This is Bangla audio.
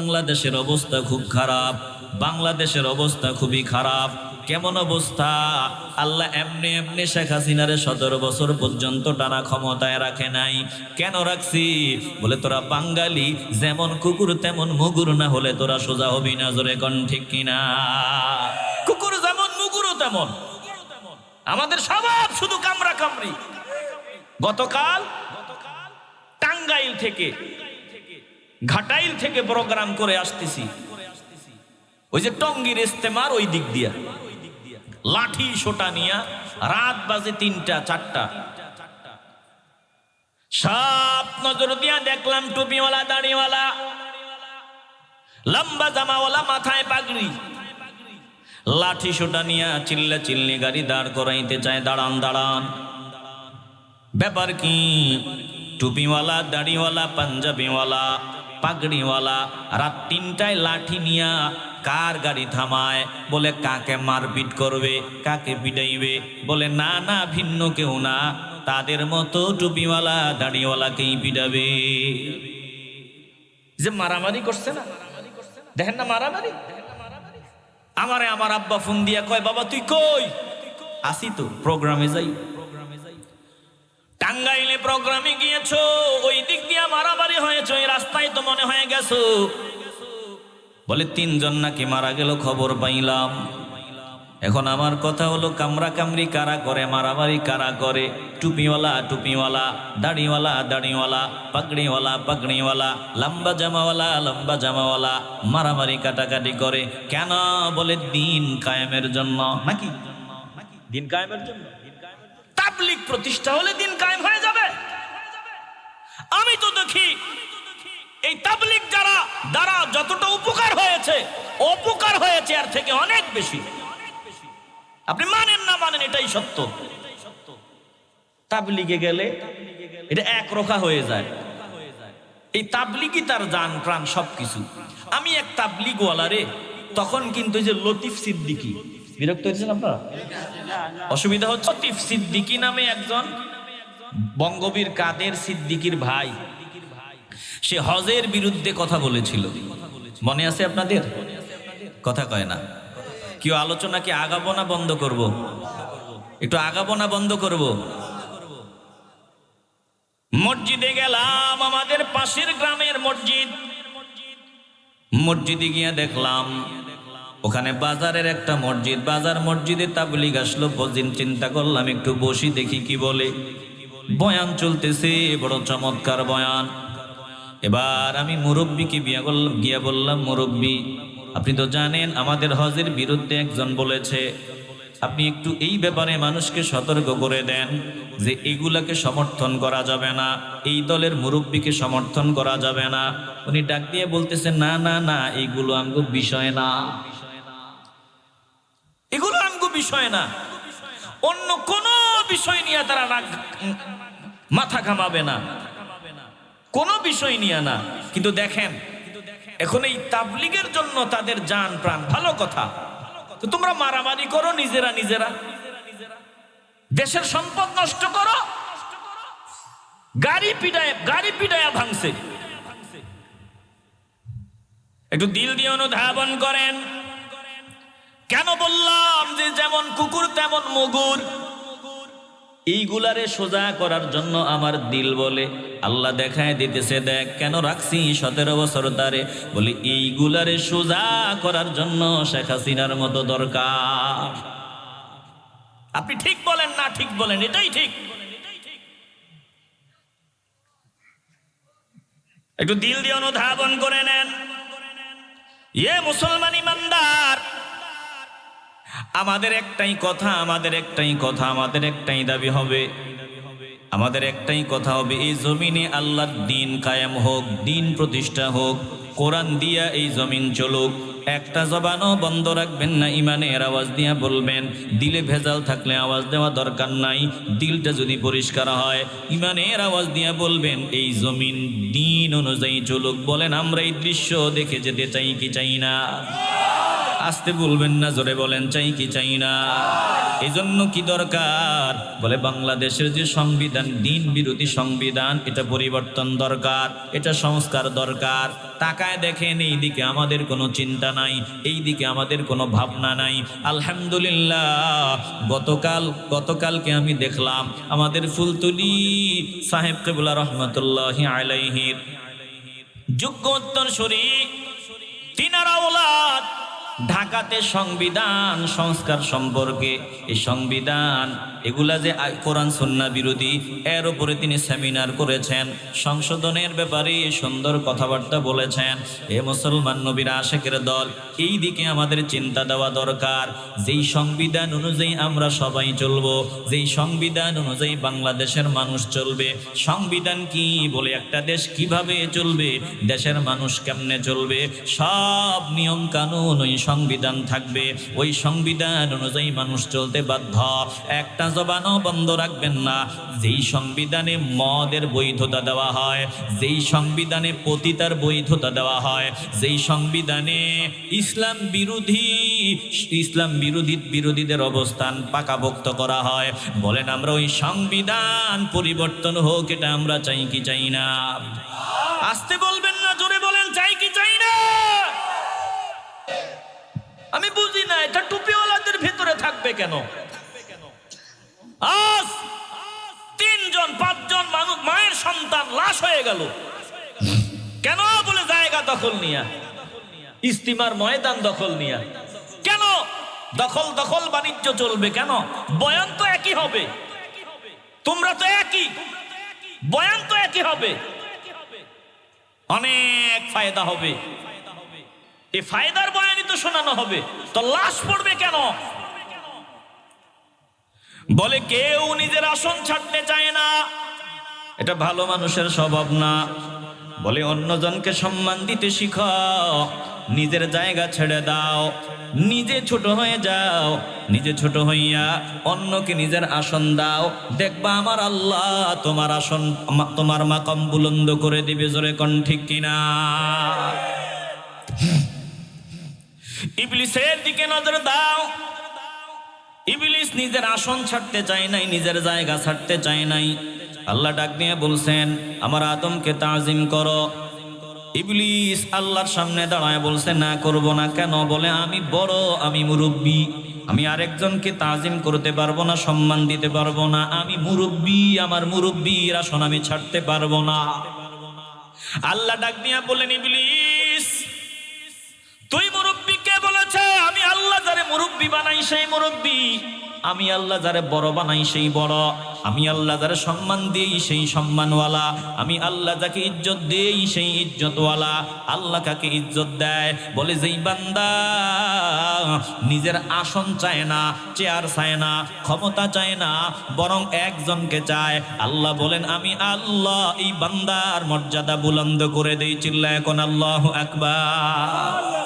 বাংলাদেশের অবস্থা খুব খারাপ, বাংলাদেশের অবস্থা খুবই খারাপ। কেমন অবস্থা? আল্লাহ এমনি এমনি শেখ হাসিনারে সতেরো বছর পর্যন্ত টানা ক্ষমতায় রাখে নাই। কেন রাখছি? বলে তোরা বাঙালি, যেমন কুকুর তেমন মুগুর না হলে তোরা সোজা হবি না জোরে কন ঠিক কিনা? কুকুর যেমন, মুগুরও তেমন। আমাদের স্বভাব শুধু কামরা কামড়ি গতকাল টাঙ্গাইল থেকে ঘাটাইল থেকে প্রোগ্রাম করে আসতেছি। ওই যে টঙ্গির ইস্তেমার ওই দিক দিয়া। লাঠি সোটা নিয়া রাত বাজে তিনটা, চারটা। সাপ নজর দিয়া দেখলাম টুপিওয়ালা, দাড়িওয়ালা। লম্বা জামাওয়ালা, মাথায় পাগড়ি। লাঠি সোটা নিয়া চিল্লা চিল্লি গাড়ি দাঁড় করাইতে চায়, দাঁড়ান দাঁড়ান। ব্যাপার কি? টুপিওয়ালা, দাড়িওয়ালা, পাঞ্জাবিওয়ালা। পাগড়িওয়ালা, রাত তিনটায় লাঠি নিয়া কার গাড়ি থামায়? বলে, কাকে মারপিট করবে? কাকে পিটাইবে? বলে, না না, ভিন্ন কেউ না। তাদের মতো টুপিওয়ালা, দাড়িওয়ালাকেই পিটাবে। যে মারামারি করছে না? দেখেন না মারামারি? আমারে আমার আব্বা ফোন দিয়া কয়, বাবা, তুই কই? আসি তো, প্রোগ্রামে যাই। টাঙ্গাইলে প্রোগ্রামে গিয়েছো, ওই দিক দিয়ে মারামারি হয়েছে, ওই রাস্তায় তো মনে হয়ে গেছো। বলে, তিনজন নাকি মারা গেল, খবর পাইলাম। এখন আমার কথা হলো, কামরা কামরি কারা করে, মারামারি কারা করে? টুপিওয়ালা টুপিওয়ালা, দাড়িওয়ালা দাড়িওয়ালা, পাগড়িওয়ালা পাগড়িওয়ালা, লম্বা জামাওয়ালা লম্বা জামাওয়ালা, মারামারি কাটাকাটি করে। কেন? বলে, দিন কায়েমের জন্য। নাকি? দিন কায়েমের জন্য? তাবলিক প্রতিষ্ঠা হলে দিন কায়েম হয়ে যাবে। আমি তো দেখি এই তাবলিক যারা, দ্বারা যতটা উপকার হয়েছে, অপকার হয়েছে আর থেকে অনেক বেশি। আপনি মানেন না মানেন, এটাই সত্য। তাবলিগে গেলে এটা এক রোখা হয়ে যায়। এই তাবলিগই তার জান প্রাণ সবকিছু। আমি এক তাবলিগওয়ালা রে, তখন কিন্তু যে লতিফ সিদ্দিকি বিরক্ত হয়েছেন আপনারা? অসুবিধা হচ্ছে সিদ্দিকি নামে একজন বঙ্গবীর কাদের সিদ্দিকির ভাই। সে হজের বিরুদ্ধে কথা বলেছিল। মনে আছে আপনাদের? কথা কয় না। কেউ আলোচনা কি আগাবো না বন্ধ করব। একটু আগাবো না বন্ধ করব। মসজিদে গেলাম, আমাদের পাশের গ্রামের মসজিদ। মসজিদে গিয়ে দেখলাম ওখানে বাজারের একটা মসজিদ, বাজার মসজিদে তাবলিগ আসলো বদিন চিন্তা করলাম, একটু বসি দেখি কি বলে। বয়ান চলতেছে বড় চমৎকার বয়ান। এবার আমি মুরব্বীকে বিয়া করলাম, গিয়া বললাম, মুরব্বী, আপনি তো জানেন আমাদের হজের বিরুদ্ধে একজন বলেছে, আপনি একটু এই ব্যাপারে মানুষকে সতর্ক করে দেন যে এগুলাকে সমর্থন করা যাবে না, এই দলের মুরব্বীকে সমর্থন করা যাবে না। উনি ডাক দিয়ে বলতেছেন না না না এইগুলো আমগো বিষয় না। এগুলো আমগো বিষয় না। অন্য কোন বিষয় নিয়ে তারা মাথা ঘামাবে না। কোনো বিষয় নিয়ে না। কিন্তু দেখেন, এখন এই তাবলিগের জন্য তাদের যান প্রাণ, ভালো কথা। তোমরা মারামারি করো নিজেরা নিজেরা। দেশের সম্পদ নষ্ট করো। গাড়ি পিটায়, গাড়ি পিটায়া ভাঙছে। একটু দিল দিয়ে অনুধাবন করেন। কেন বললাম যে যেমন কুকুর, তেমন মগুর? এইগুলারে সোজা করার জন্য আমার দিল বলে। আল্লাহ দেখায় দিতেছে, দেখ কেন রাখছি সতেরো বছর তারে? বলি, এইগুলারে সোজা করার জন্য শেখ হাসিনার মতো দরকার। আপনি ঠিক বলেন, না ঠিক বলেন, এটাই ঠিক। একটু দিল দিয়ে অনুধাবন করে নেন। ইয়ে মুসলমান ইমানদার আমাদের একটাই কথা, আমাদের একটাই কথা, আমাদের একটাই দাবি হবে। আমাদের একটাই কথা হবে, এই জমিনে আল্লাহর দিন কায়েম হোক, দিন প্রতিষ্ঠা হোক, কোরআন দিয়া এই জমিন চলুক। একটা জবানও বন্ধ রাখবেন না, ইমানের আওয়াজ দিয়া বলবেন, দিলে ভেজাল থাকলে আওয়াজ দেওয়া দরকার নাই, দিলটা যদি পরিষ্কার হয়, ইমানের আওয়াজ দিয়া বলবেন, এই জমিন দিন অনুযায়ী চলুক বলেন, আমরা এই দৃশ্য দেখে যেতে চাই কি চাই না। আসতে বলবেন না, জোরে বলেন, চাই কি চাই না। এই জন্য কি দরকার? বলে বাংলাদেশের যে সংবিধান, দিন বিরোধী সংবিধান, এটা পরিবর্তন দরকার, এটা সংস্কার দরকার। তাকায় দেখেন এই দিকে আমাদের কোনো চিন্তা নাই এই দিকে আমাদের কোনো ভাবনা নাই। আলহামদুলিল্লাহ, গতকাল, গতকালকে আমি দেখলাম, আমাদের ফুলতুলি সাহেব কেবুল্লা রহমতুল্লাহ আলাইহির যোগ্য উত্তরসূরি, তিনারা ওলাদ ঢাকাতে সংবিধান, সংস্কার সম্পর্কে। এই সংবিধান, এগুলা যে কোরআন, সন্না বিরোধী, এর উপরে তিনি সেমিনার করেছেন। সংশোধনের ব্যাপারে সুন্দর কথাবার্তা বলেছেন। এ মুসলমান নবীর, আশেকের দল, এই দিকে আমাদের চিন্তা দেওয়া দরকার। যেই সংবিধান অনুযায়ী আমরা সবাই চলব, যেই সংবিধান অনুযায়ী বাংলাদেশের মানুষ চলবে, সংবিধান কি বলে একটা দেশ কীভাবে চলবে, দেশের মানুষ কেমনে চলবে, সব নিয়ম কানুন ওই সংবিধান থাকবে। ওই সংবিধান অনুযায়ী মানুষ চলতে বাধ্য। একটা জবানও বন্ধ রাখবেন না। যেই সংবিধানে মদের বৈধতা দেওয়া হয়, যেই সংবিধানে পতিতার বৈধতা দেওয়া হয়, যেই সংবিধানে ইসলাম বিরোধী ইসলাম বিরোধী বিরোধীদের অবস্থান পাকাভোক্ত করা হয়। বলেন আমরা ওই সংবিধান পরিবর্তন হোক, এটা আমরা চাই কি চাই না? আসতে বলবেন না, জোরে বলেন, চাই আমি বুঝি না এটা টুপিওয়ালাদের ভেতরে থাকবে কেন? আজ তিনজন, পাঁচজন মানুষ মায়ের সন্তান লাশ হয়ে গেল। কেন বলে জায়গা দখল নিয়া? ইস্তিমার ময়দান দখল নিয়া। কেন? দখল দখল বাণিজ্য চলবে কেন? বয়ান তো একই হবে। তোমরা তো একই। বয়ান তো একই হবে। অনেক ফায়দা হবে। এই ফায়দার বয়ানি তো শোনানো হবে। তো লাশ পড়বে কেন? বলে কেউ নিজের আসন ছাড়তে চায় না। এটা ভালো মানুষের স্বভাব না। বলে অন্যজনকে সম্মান দিতে শিখো। নিজের জায়গা ছেড়ে দাও। নিজে ছোট হয়ে যাও। নিজে ছোট হইয়া অন্যকে নিজের আসন দাও। দেখবা আমার আল্লাহ তোমার আসন, তোমার মাকম বুলন্দ করে দিবে জোরে কন ঠিক কিনা। ইবলিসের দিকে নজর দাও। ইবলিস নিজের আসন ছাড়তে চায় নাই, নিজের জায়গা ছাড়তে চায় নাই। আল্লাহ ডাক দিয়ে বলছেন, আমার আদমকে তাজিম করো। ইবলিস আল্লাহর সামনে দাঁড়ায় বলছে, না করব না কেন? বলে, আমি বড়, আমি মুরব্বী। আমি আরেকজনকে তাজিম করতে পারব না, সম্মান দিতে পারব না। আমি মুরব্বী, আমার মুরব্বীর আসন আমি ছাড়তে পারব না। আল্লাহ ডাক দিয়া বললেন, ইবলিস বানাই সেই মুরব্বী। আমি আল্লাহ যারে বড় বানাই সেই বড়। আমি আল্লাহ যারে সম্মান দেই সেই সম্মানওয়ালা। আমি আল্লাহ যাকে ইজ্জত দেই সেই ইজ্জতওয়ালা। আল্লাহ কাকে ইজ্জত দেয়? বলে যেই বান্দা নিজের আসন চায় না, চেয়ার চায় না, ক্ষমতা চায় না, বরং একজনকে চায়। আল্লাহ বলেন, আমি আল্লাহ এই বান্দার মর্যাদা বুলন্দ করে দেই। চিল্লা এখন আল্লাহ আকবার।